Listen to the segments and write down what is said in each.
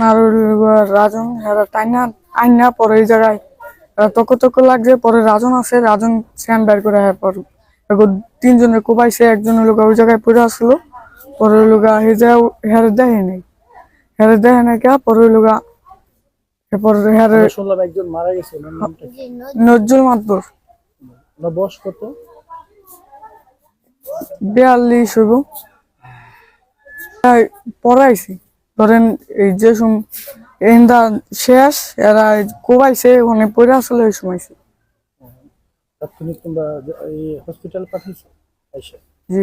আর রাজন টাইনা আইনা পরে এই জায়গায় তক তক লাগছে পরে রাজন আছে রাজন স্যান বের করে হ্যাঁ পর তিনজনের কোবাইছে একজনের লোক ওই জায়গায় পড়ে আসলো পরে লোক হেজা হেরে দেখে নাই। হেরে দেখে নাই কে পরে লোক এরপর হেরে আমরা শুনলাম একজন মারা গেছে ওনার নামটা কি? নজরুল মাতবর। বয়স কত? বিয়াল্লিশ হইব। পড়াইছি ধরেন এই যে এন্দা শেষ এরা কোবাইছে ওখানে পড়ে আসলে ওই সময় তাৎক্ষণিক তোমরা এই হসপিটাল পাঠিয়েছো? আইসা জি।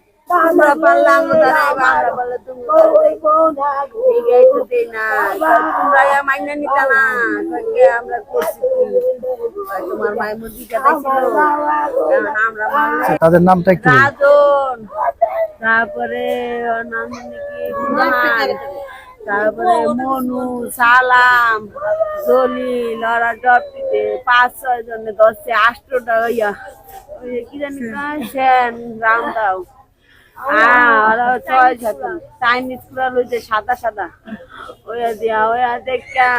তারা আমরা বলে তুমি শিখাইতে না। তোমরা মাইনা নিতা না। আমরা করছি তোমার মায়ের মুরগি কাটাইছিল আমরা আচ্ছা, তাদের নামটা একটু রাজন। তারপরে ওর নাম জানি তারপরে মনু সালাম জলিল ওরা ডপিতে পাঁচ ছয় জনে দশে আষ্টটা ইয়া ওই কি জানি সেন রামদাও। হ্যাঁ ওরা ছয় সাত চাইনিজ কুড়াল ওই যে সাদা সাদা। ওয়া দিয়া ওয়া দেখা।